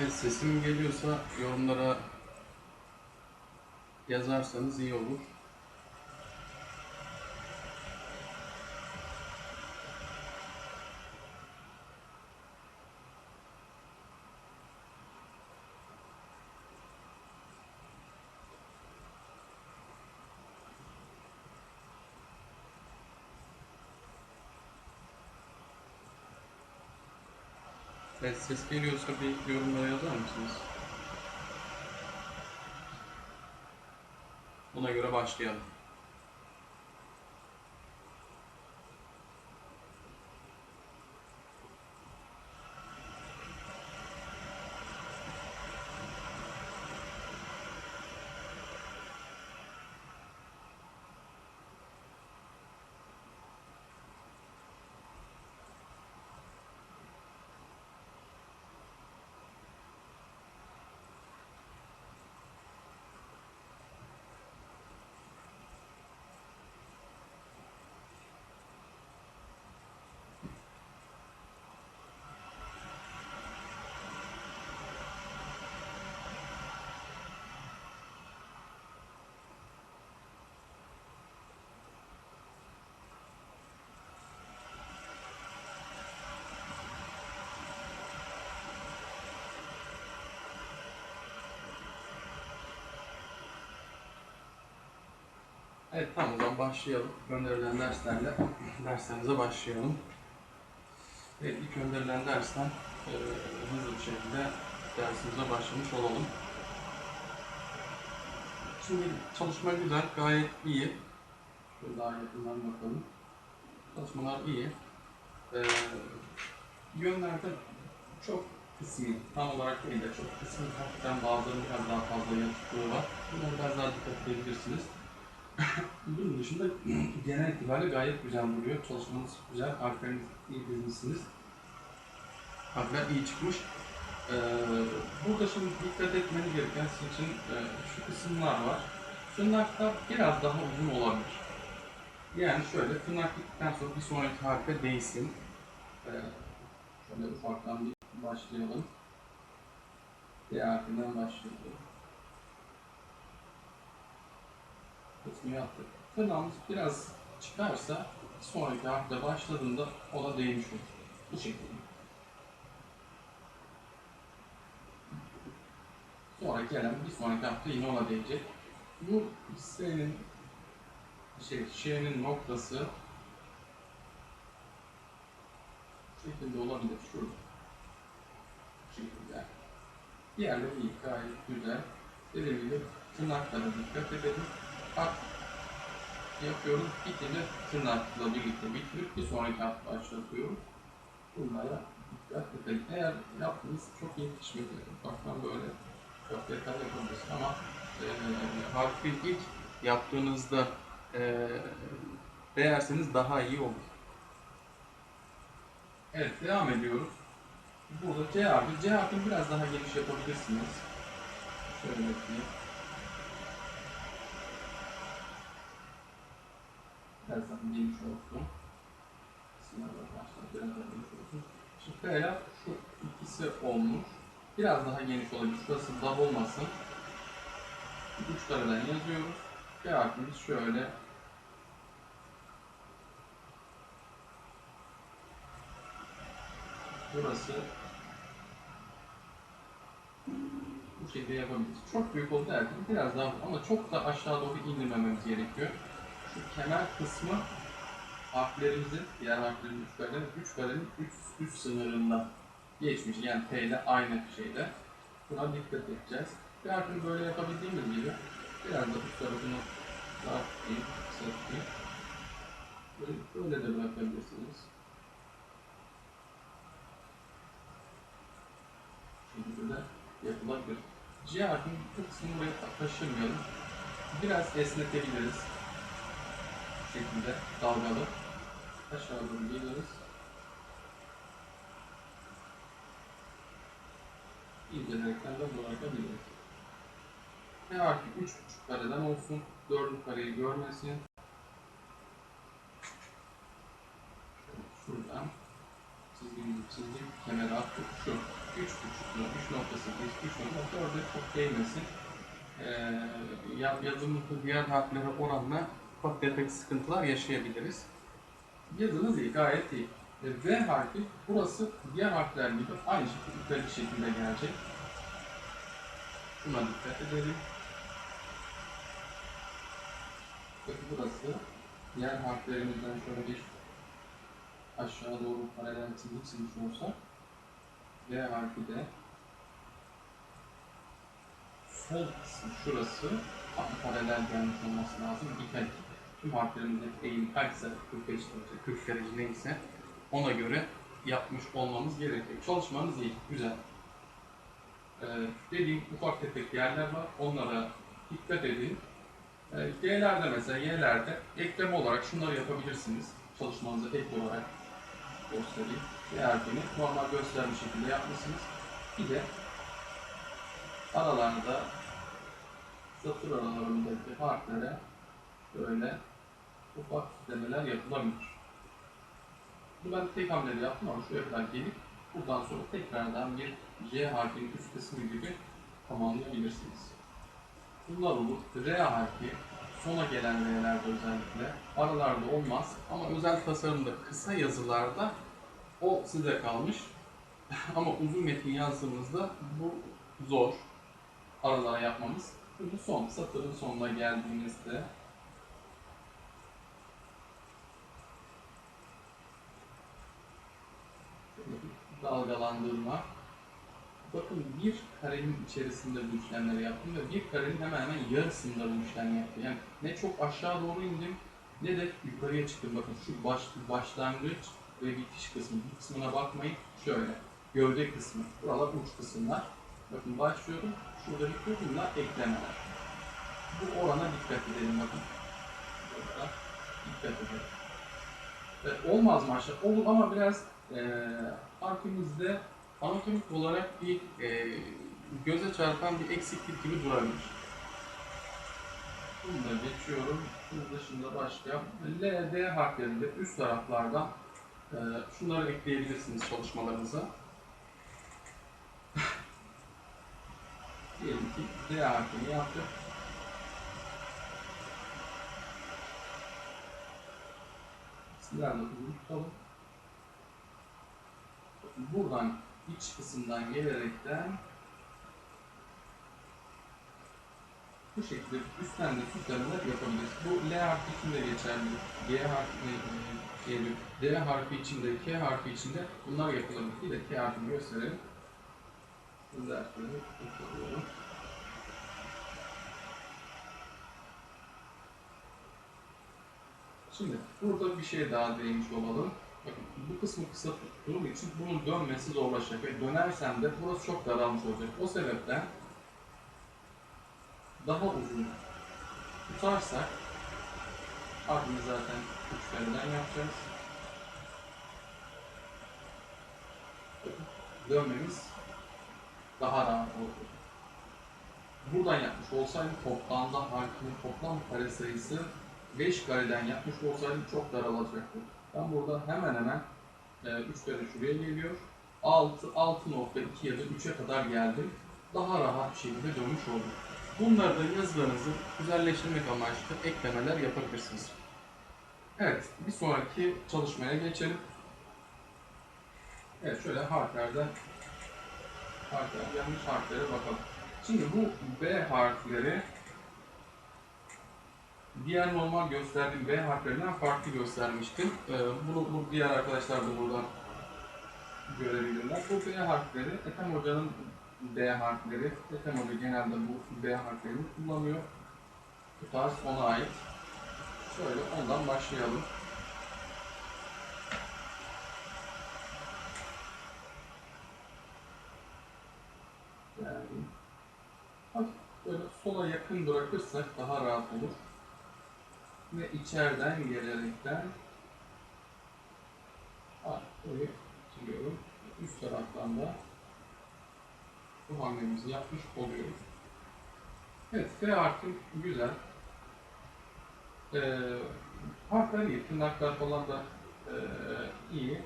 Evet, sesim geliyorsa yorumlara yazarsanız iyi olur. Evet, ses geliyorsa bir yorumlara yazar mısınız? Buna göre başlayalım. Evet tamam o zaman başlayalım. Gönderilen derslerle derslerimize başlayalım. Evet ilk gönderilen dersten e, hızlı bir şekilde dersimize başlamış olalım. Şimdi çalışma güzel, gayet iyi. Şöyle daha yakından bakalım. Çalışmalar iyi. E, yönlerde çok kısmı, tam olarak değil de çok kısmı hakikaten bazılarının biraz daha fazla yansıttığı var. Bunlara biraz daha dikkat edebilirsiniz. Bunun dışında genel itibariyle gayet güzel duruyor. Çalışmanız güzel, harfleriniz iyi dizmişsiniz. Harfler iyi çıkmış. Ee, burada şimdi dikkat etmeniz gereken sizin e, şu kısımlar var. Tırnaklar biraz daha uzun olabilir. Yani şöyle tırnak bittikten sonra bir sonraki harfe değsin. Ee, şöyle ufaktan bir başlayalım. D harfinden başlayalım. Kısmı yaptık. Tırnağımız biraz çıkarsa sonraki harfle başladığında o da değmiş olur. Bu şekilde. Sonra gelen bir sonraki harfle yine ona değecek. Bu S'nin şey, Ş'nin noktası şu şekilde olabilir. Şurada. Şekilde. Diğerleri iyi, gayet güzel. Dediğim gibi tırnaklara dikkat edelim. Bak yapıyoruz. Bitince tırnakla birlikte bitirip bir sonraki hafta başlatıyoruz. Bunlara dikkat edelim. Eğer yaptığınız çok iyi pişmedi. Baktan böyle çok detaylı yapabilirsin ama e, harfi ilk yaptığınızda e, değerseniz daha iyi olur. Evet devam ediyoruz. Burada C harfi. C harfini biraz daha geniş yapabilirsiniz. Şöyle yapayım. Geniş olsun. Sınavlar başlar. Biraz daha geniş olsun. Şimdi K'yla şu ikisi olmuş. Biraz daha geniş olabilir. Şurası dar olmasın. Üç kareden yazıyoruz. K harfimiz şöyle. Burası bu şekilde yapabiliriz. Çok büyük oldu derken biraz daha ama çok da aşağı doğru indirmememiz gerekiyor. Şu kenar kısmı harflerimizin, diğer harflerin üç karenin, üç karenin üst, üst sınırında geçmiş. Yani T ile aynı şeyde. Buna dikkat edeceğiz. Bir harfini böyle yapabildiğimiz gibi biraz da üst tarafını dağıtayım, kısaltayım. Böyle, böyle de bırakabilirsiniz. Şimdi de yapılabilir. C harfinin bu kısmını buraya taşırmayalım. Biraz esnetebiliriz. Şekilde dalgalı. Aşağı doğru geliriz. İncelerekten de bırakabiliriz. Ne harfi 3,5 kareden olsun. 4'ün kareyi görmesin. Şuradan çizgimizi çizdik. Kenara attık. Şu 3.8, 3.4'e çok değmesin. Ee, ya- yazımızda diğer harflere oranla ufak tefek sıkıntılar yaşayabiliriz. Yazınız iyi, gayet iyi. E, V harfi, burası diğer harfler gibi aynı şekilde yukarı şekilde gelecek. Şuna dikkat edelim. Bakın burası diğer harflerimizden şöyle bir aşağı doğru paralel çizgi çizmiş olsa V harfi de sol kısmı şurası paralel gelmiş olması lazım. Dikkat tüm harflerimizin eğim kaçsa 45 derece 40 derece neyse ona göre yapmış olmamız gerekiyor. Çalışmanız iyi, güzel. Ee, dediğim ufak tefek yerler var. Onlara dikkat edin. Ee, G'lerde mesela Y'lerde ekleme olarak şunları yapabilirsiniz. Çalışmanızı ek olarak göstereyim. G harfini normal göstermiş şekilde yapmışsınız. Bir de aralarda satır aralarındaki harflere böyle ufak demeler yapılabilir. Bu ben tek hamlede yaptım ama şuraya kadar gelip buradan sonra tekrardan bir J harfinin üst kısmı gibi tamamlayabilirsiniz. Bunlar olur. R harfi sona gelen R'lerde özellikle aralarda olmaz ama özel tasarımda kısa yazılarda o size kalmış. ama uzun metin yazdığımızda bu zor aralara yapmamız. Çünkü son satırın sonuna geldiğimizde şöyle bir dalgalandırma. Bakın bir karenin içerisinde bu işlemleri yaptım ve bir karenin hemen hemen yarısında bu işlemi yaptım. Yani ne çok aşağı doğru indim ne de yukarıya çıktım. Bakın şu baş, başlangıç ve bitiş kısmı. Bu kısmına bakmayın. Şöyle. Gövde kısmı. Buralar uç kısımlar. Bakın başlıyorum. Şurada. Bunlar eklemeler. Bu orana dikkat edelim bakın. Burada dikkat edelim. Evet, olmaz aşağı? Olur ama biraz eee harfimizde anatomik olarak bir eee, göze çarpan bir eksiklik gibi durabilir. Bunu da geçiyorum. Bunun dışında başka L, D harflerinde üst taraflardan eee, şunları ekleyebilirsiniz çalışmalarınıza. Diyelim ki D harfini yaptık. Silahla bunu tutalım. Buradan iç kısımdan gelerekten bu şekilde üstten de süslemeler yapabiliriz. Bu L harfi için de geçerli. G harfi, e, D harfi için de, K harfi için de bunlar yapılabilir. Bir de K harfini gösterelim. Tutuyorum. Şimdi burada bir şey daha değinmiş olalım. Bu kısmı kısa tuttuğum için bunun dönmesi zorlaşacak ve dönersem de burası çok daralmış olacak. O sebepten daha uzun tutarsak ardını zaten üçgenden yapacağız. Dönmemiz daha rahat olur. Buradan yapmış olsaydım toplamda harfinin toplam kare sayısı 5 kareden yapmış olsaydım çok daralacaktı. Ben burada hemen hemen 3 kare şuraya geliyor. 6, 6.2 ya da 3'e kadar geldim. Daha rahat bir şekilde dönmüş oldum. Bunları da yazılarınızı güzelleştirmek amaçlı eklemeler yapabilirsiniz. Evet, bir sonraki çalışmaya geçelim. Evet, şöyle harflerden harfler, yanlış harflere bakalım. Şimdi bu B harfleri diğer normal gösterdiğim B harflerinden farklı göstermiştim. Ee, bunu bu diğer arkadaşlar da buradan görebilirler. Bu B harfleri, Ethem Hoca'nın B harfleri, Ethem Hoca genelde bu B harflerini kullanıyor. Bu tarz ona ait. Şöyle ondan başlayalım. Yani hafif böyle sola yakın bırakırsak daha rahat olur ve içeriden gelerekten arkayı bitiriyorum. Üst taraftan da bu hamlemizi yapmış oluyoruz. Evet, F harfi güzel. Ee, harfler iyi, tırnaklar falan da ee, iyi.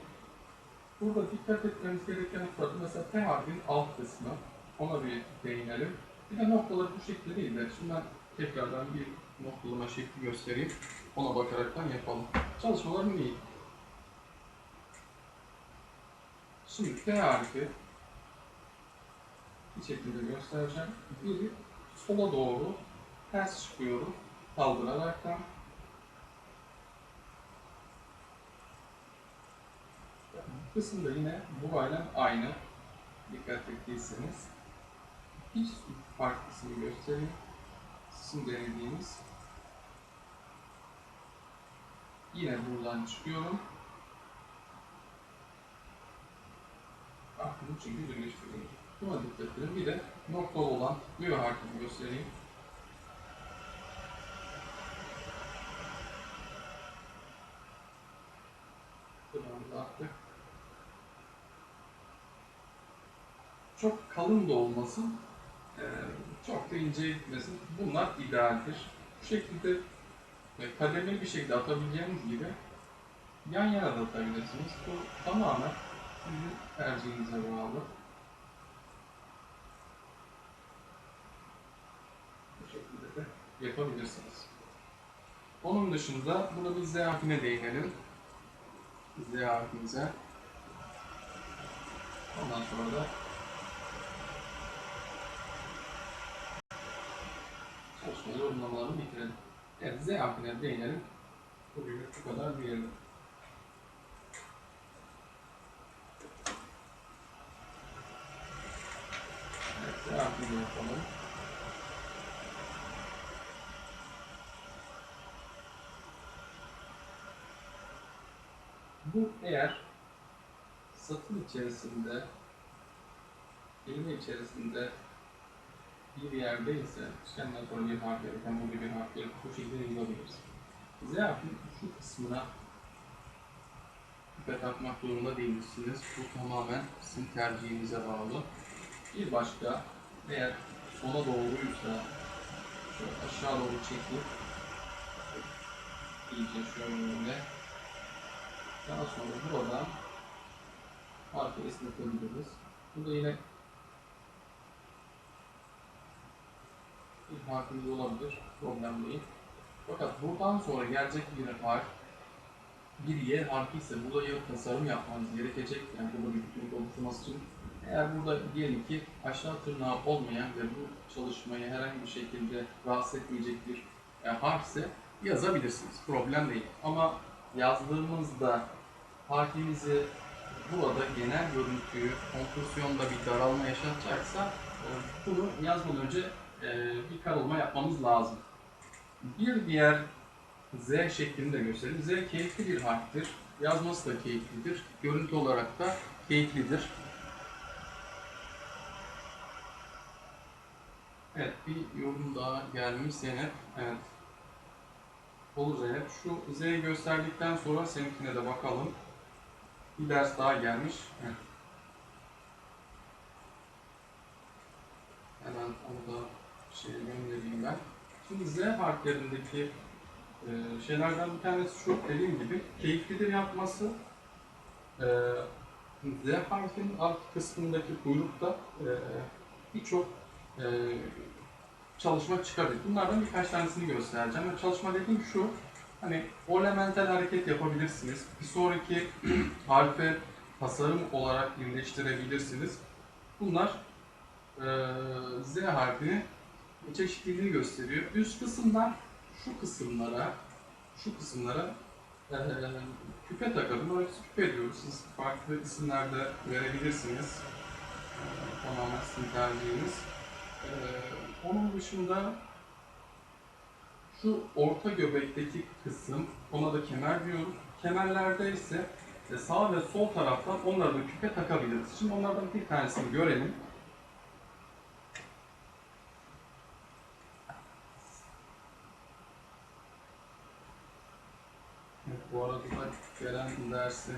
Burada dikkat etmemiz gereken noktalar mesela T harfinin alt kısmı. Ona bir değinelim. Bir de noktalar bu şekilde değil de şimdi ben tekrardan bir noktalama şekli göstereyim. Ona bakaraktan yapalım. Çalışmalarım iyi. Şimdi T harfi bir şekilde göstereceğim. Biri sola doğru ters çıkıyorum kaldıraraktan. Bu kısım da yine burayla aynı. Dikkat ettiyseniz. Bir farklısını göstereyim. Sizin denediğiniz. Yine buradan çıkıyorum. Aklımı çünkü birleştiriyorum. Buna dikkat edin. Bir de noktalı olan Ö harfini göstereyim. Attık. Çok kalın da olmasın, çok da ince gitmesin. Bunlar idealdir. Bu şekilde ve kademeli bir şekilde atabileceğiniz gibi yan yana da atabilirsiniz. Bu tamamen sizin tercihinize bağlı. Bu şekilde de yapabilirsiniz. Onun dışında bunu bir Z değinelim. Z harfimize. Ondan sonra da çalışma yorumlamalarını bitirelim. Evet, Z harfine değinelim. Bu kadar diyelim. Evet, Z harfini. Bu eğer satır içerisinde, kelime içerisinde bir yerdeyse, işlemden sonra bir harf gereken burada bir harf gereken bu şekilde yazabiliriz. Z harfinin şu kısmına dikkat atmak zorunda değilsiniz. Bu tamamen sizin tercihinize bağlı. Bir başka, eğer sola doğruysa, şöyle aşağı doğru çekip, iyice şöyle, daha sonra buradan harfi esnetebiliriz. Burada yine bir harfimiz olabilir. Problem değil. Fakat buradan sonra gelecek bir harf bir Y harfi ise burada ya tasarım yapmanız gerekecek. Yani burada bir bütünlük oluşturması için. Eğer burada diyelim ki aşağı tırnağı olmayan ve bu çalışmayı herhangi bir şekilde rahatsız etmeyecek bir e, harfse yazabilirsiniz. Problem değil. Ama yazdığımızda harfimizi burada genel görüntüyü, kompozisyonda bir daralma yaşatacaksa e, bunu yazmadan önce bir karalama yapmamız lazım. Bir diğer Z şeklini de göstereyim. Z keyifli bir harftir. Yazması da keyiflidir. Görüntü olarak da keyiflidir. Evet, bir yorum daha gelmiş Zeynep. Evet. Olur Zeynep. Şu Z'yi gösterdikten sonra seninkine de bakalım. Bir ders daha gelmiş. Evet. Hemen onu da şey göndereyim ben. Şimdi Z harflerindeki e, şeylerden bir tanesi şu, dediğim gibi keyiflidir yapması. E, Z harfinin alt kısmındaki kuyrukta e, birçok e, çalışma çıkardık. Bunlardan birkaç tanesini göstereceğim. Ve çalışma dediğim şu, hani ornamental hareket yapabilirsiniz. Bir sonraki harfe tasarım olarak birleştirebilirsiniz. Bunlar e, Z harfini çeşitliliğini gösteriyor. Üst kısımdan şu kısımlara, şu kısımlara küpe takalım. Biz küpe diyoruz. Siz farklı isimlerde verebilirsiniz. E, tamamen sizin tercihiniz. Onun dışında şu orta göbekteki kısım, ona da kemer diyoruz. Kemerlerde ise sağ ve sol taraftan onları da küpe takabiliriz. Şimdi onlardan bir tanesini görelim. Bu arada da gelen dersi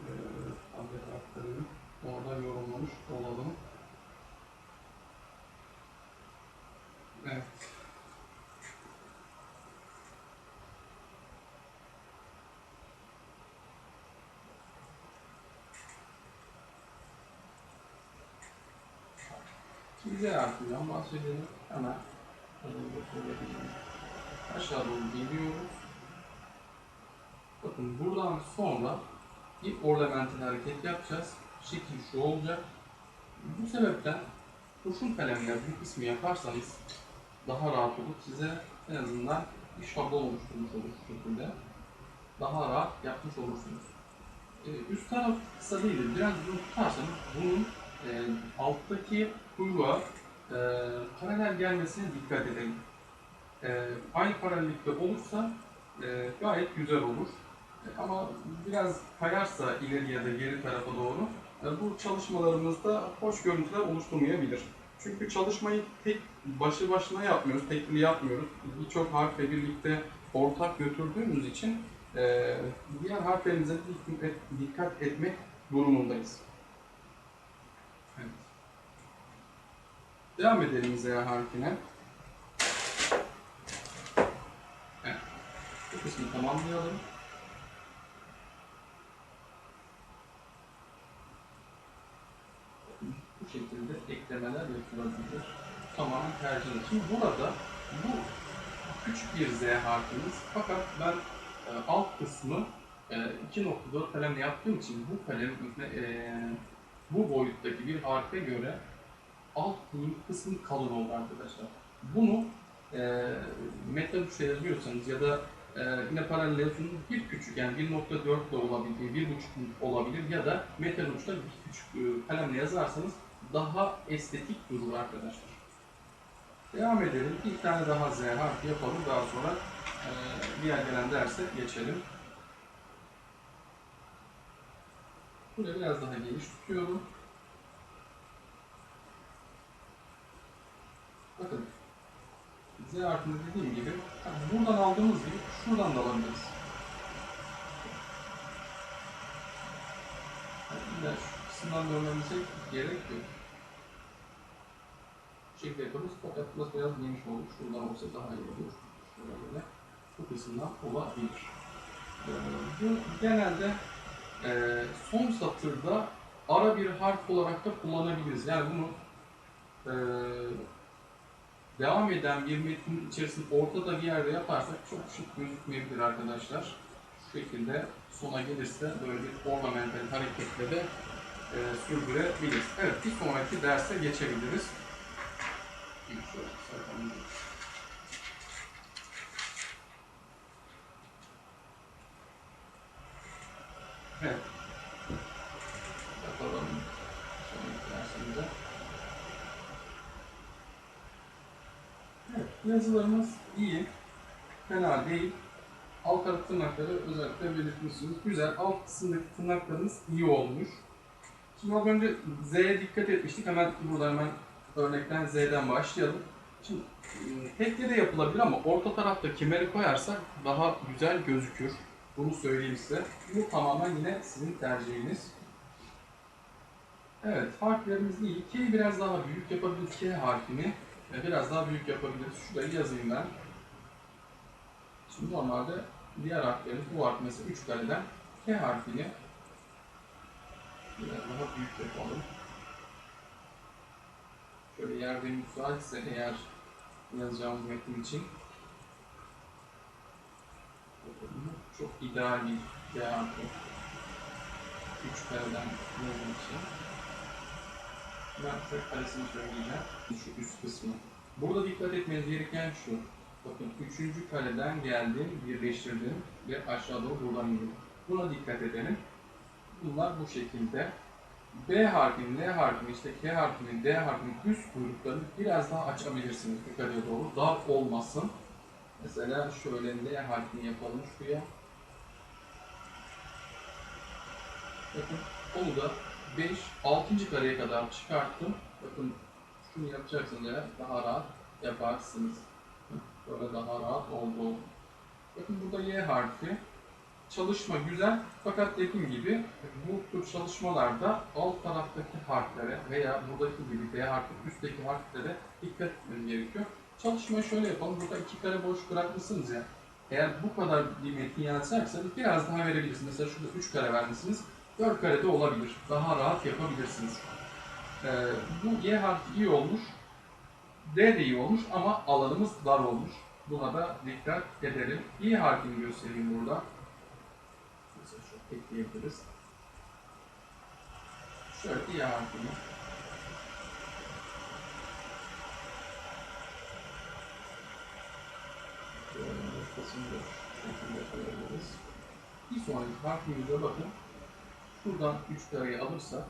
e, aktarıyorum. Orada yorumlamış olalım. Evet. Güzel artıdan bahsedelim. Hemen aşağı doğru geliyoruz. Bakın buradan sonra bir ornamental hareket yapacağız. Şekil şu olacak. Bu sebepten kurşun kalemle bir kısmı yaparsanız daha rahat olur. Size en azından bir şablon oluşturmuş olur şu şekilde. Daha rahat yapmış olursunuz. Ee, üst taraf kısa değildir. Biraz bunu tutarsanız bunun e, alttaki kuyruğa e, paralel gelmesine dikkat edelim. E, aynı paralellikte olursa e, gayet güzel olur. Ama biraz kayarsa ileri ya da geri tarafa doğru e, bu çalışmalarımızda hoş görüntüler oluşturmayabilir. Çünkü çalışmayı tek başı başına yapmıyoruz, tekli yapmıyoruz. Birçok harfle birlikte ortak götürdüğümüz için e, diğer harflerimize dikkat etmek durumundayız. Evet. Devam edelim Z harfine. Evet. Bu kısmı tamamlayalım. Şekilde eklemeler yapılabilir. Tamamen tercihiniz. Şimdi burada bu küçük bir Z harfimiz fakat ben e, alt kısmı e, 2.4 kalemle yaptığım için bu kalem e, bu boyuttaki bir harfe göre alt kısmı kalın oldu arkadaşlar. Bunu e, metal tuşa yazıyorsanız ya da e, yine paralel yazıyorsunuz bir küçük yani 1.4 de olabilir, 1.5 olabilir ya da metal uçta bir küçük e, kalemle yazarsanız daha estetik durur arkadaşlar. Devam edelim. Bir tane daha Z harfi yapalım. Daha sonra e, diğer gelen derse geçelim. Burayı biraz daha geniş tutuyorum. Bakın Z harfini dediğim gibi buradan aldığımız gibi şuradan da alabiliriz. Yani şu kısımdan dönmemize gerek yok. Şekilde yaparız fakat burası biraz geniş olur. Şuradan olsa daha iyi olur. Şöyle bu kısımdan olabilir. Ee, Bu genelde e, son satırda ara bir harf olarak da kullanabiliriz. Yani bunu e, devam eden bir metnin içerisinde ortada bir yerde yaparsak çok şık gözükmeyebilir arkadaşlar. Şu şekilde sona gelirse böyle bir ornamental hareketle de e, sürdürebiliriz. Evet bir sonraki derse geçebiliriz. Evet. Bakalım. Dersimize. Evet, yazılarımız iyi. Fena değil. Alt taraf tırnakları özellikle belirtmişsiniz. Güzel. Alt kısımdaki tırnaklarınız iyi olmuş. Şimdi az önce Z'ye dikkat etmiştik. Hemen burada hemen örnekten Z'den başlayalım. Şimdi e, tekli de yapılabilir ama orta tarafta kemeri koyarsak daha güzel gözükür. Bunu söyleyeyim size. Bu tamamen yine sizin tercihiniz. Evet, harflerimiz iyi. K'yi biraz daha büyük yapabiliriz. K harfini e, biraz daha büyük yapabiliriz. Şurayı yazayım ben. Şimdi normalde diğer harflerimiz bu harf mesela 3 kareden K harfini biraz daha büyük yapalım. Şöyle yerde müsaitse eğer yazacağımız metin için çok ideal bir harfi. 3 kareden yazım için. Ben şöyle karesini söyleyeceğim. Şu üst kısmı. Burada dikkat etmeniz gereken şu. Bakın üçüncü kareden geldim, birleştirdim ve aşağı doğru buradan indim. Buna dikkat edelim. Bunlar bu şekilde. B harfini, L harfini, işte K harfini, D harfini üst kuyruklarını biraz daha açabilirsiniz yukarıya doğru. Dar olmasın. Mesela şöyle L harfini yapalım şuraya. Bakın onu da 5, 6. kareye kadar çıkarttım. Bakın şunu yapacaksınız eğer daha rahat yaparsınız. Böyle daha rahat oldu. Bakın burada Y harfi. Çalışma güzel fakat dediğim gibi bu tür çalışmalarda alt taraftaki harflere veya buradaki gibi D harfi üstteki harflere dikkat etmeniz gerekiyor. Çalışmayı şöyle yapalım. Burada iki kare boş bırakmışsınız ya. Eğer bu kadar bir metin yazacaksanız biraz daha verebilirsiniz. Mesela şurada 3 kare vermişsiniz. 4 kare de olabilir. Daha rahat yapabilirsiniz. Ee, bu Y harfi iyi olmuş. D de iyi olmuş ama alanımız dar olmuş. Buna da dikkat edelim. İ harfini göstereyim burada. Ekleyebiliriz. Şöyle İ harfini. Şöyle ortasını da şu şekilde koyabiliriz. Bir sonraki harfimize bakın. Şuradan 3 kareyi alırsak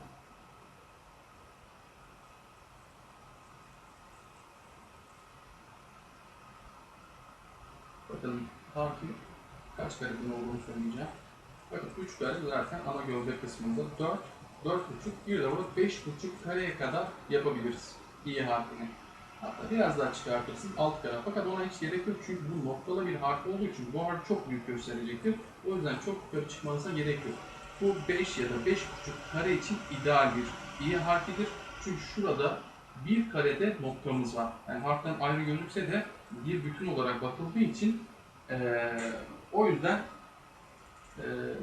Bakın harfin kaç kareden olduğunu söyleyeceğim. Bakın 3 kare zaten ana gövde kısmında 4, 4,5, bir de burada 5,5 kareye kadar yapabiliriz i harfini. Hatta biraz daha çıkartırsın alt kare. Fakat ona hiç gerek yok çünkü bu noktalı bir harf olduğu için bu harf çok büyük gösterecektir. O yüzden çok yukarı çıkmanıza gerek yok. Bu 5 ya da 5,5 kare için ideal bir i harfidir. Çünkü şurada bir karede noktamız var. Yani harften ayrı gözükse de bir bütün olarak bakıldığı için eee, o yüzden eee,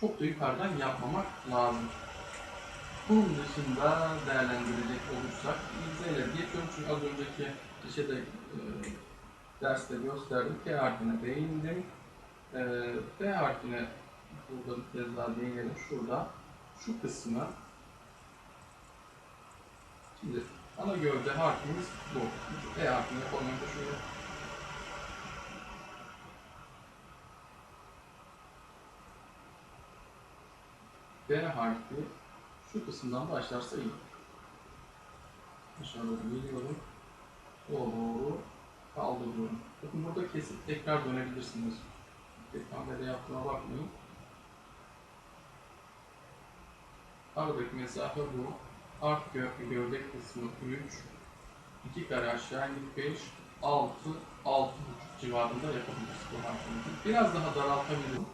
çok da yukarıdan yapmamak lazım. Bunun dışında değerlendirecek olursak İngilizceyle geçiyorum çünkü az önceki şeyde eee derste gösterdim. T harfine değindim. Eee T harfine burada bir kez daha değinelim. Şurada şu kısmı Şimdi ana gövde harfimiz bu. E harfini önce şöyle. B harfi şu kısımdan başlarsa iyi. Aşağı doğru geliyorum. Doğru kaldırıyorum. Bakın burada kesip tekrar dönebilirsiniz. Ekranlarda yaptığıma bakmayın. Aradaki mesafe bu. Art gö gövde kısmı 3, 2 kare aşağı indik 5, 6, 6 civarında yapabiliriz bu harfimizi. Biraz daha daraltabilirim.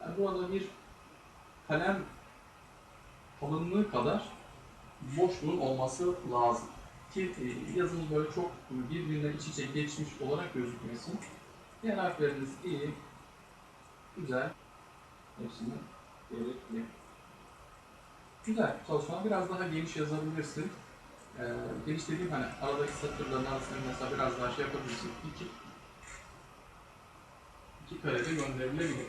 Yani burada bir kalem kalınlığı kadar boşluğun olması lazım. Ki e, yazımız böyle çok birbirine iç içe geçmiş olarak gözükmesin. Diğer harfleriniz iyi, güzel, hepsini gerekli. Güzel çalışma. Biraz daha geniş yazabilirsin. Ee, geniş dediğim hani aradaki satırların arasında mesela biraz daha şey yapabilirsin. İki, iki karede gönderilebilir.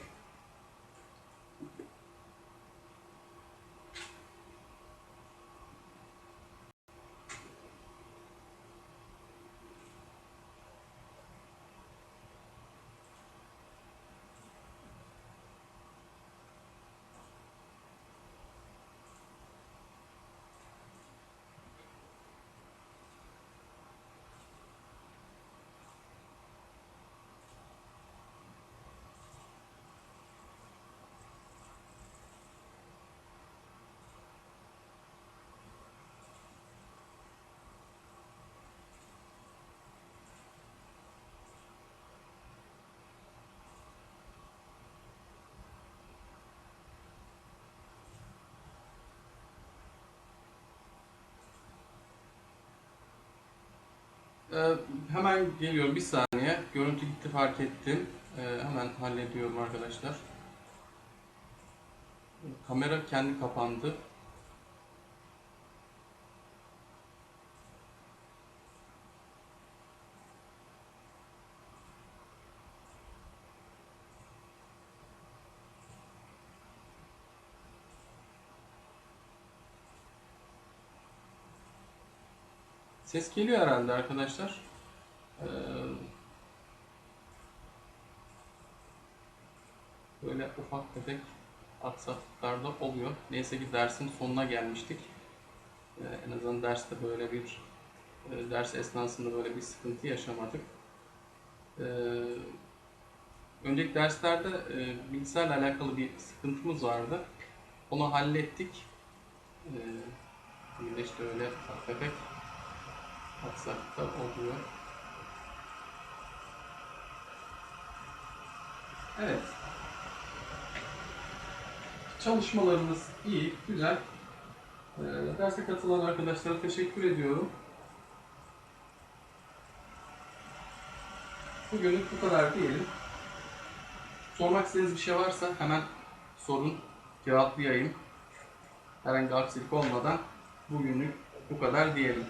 Ee, hemen geliyorum bir saniye. Görüntü gitti fark ettim. Ee, hemen hallediyorum arkadaşlar. Kamera kendi kapandı. Ses geliyor herhalde arkadaşlar. Ee, böyle ufak tefek aksaklıklar da oluyor. Neyse ki dersin sonuna gelmiştik. Ee, en azından derste böyle bir e, ders esnasında böyle bir sıkıntı yaşamadık. Ee, önceki derslerde e, bilgisayarla alakalı bir sıkıntımız vardı. Onu hallettik. De işte öyle ufak tefek aksaklıklar oluyor. Evet. Çalışmalarımız iyi, güzel. Ee, derse katılan arkadaşlara teşekkür ediyorum. Bugünlük bu kadar diyelim. Sormak istediğiniz bir şey varsa hemen sorun, cevaplayayım. Herhangi aksilik olmadan bugünlük bu kadar diyelim.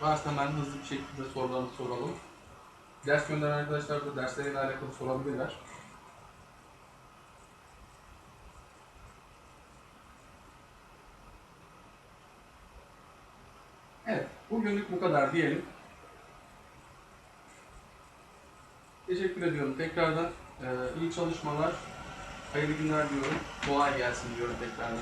Varsa hemen hızlı bir şekilde sorularını soralım. Ders gönderen arkadaşlar da dersleriyle alakalı sorabilirler. Evet, bugünlük bu kadar diyelim. Teşekkür ediyorum tekrardan. Ee, iyi çalışmalar, hayırlı günler diyorum. Kolay gelsin diyorum tekrardan.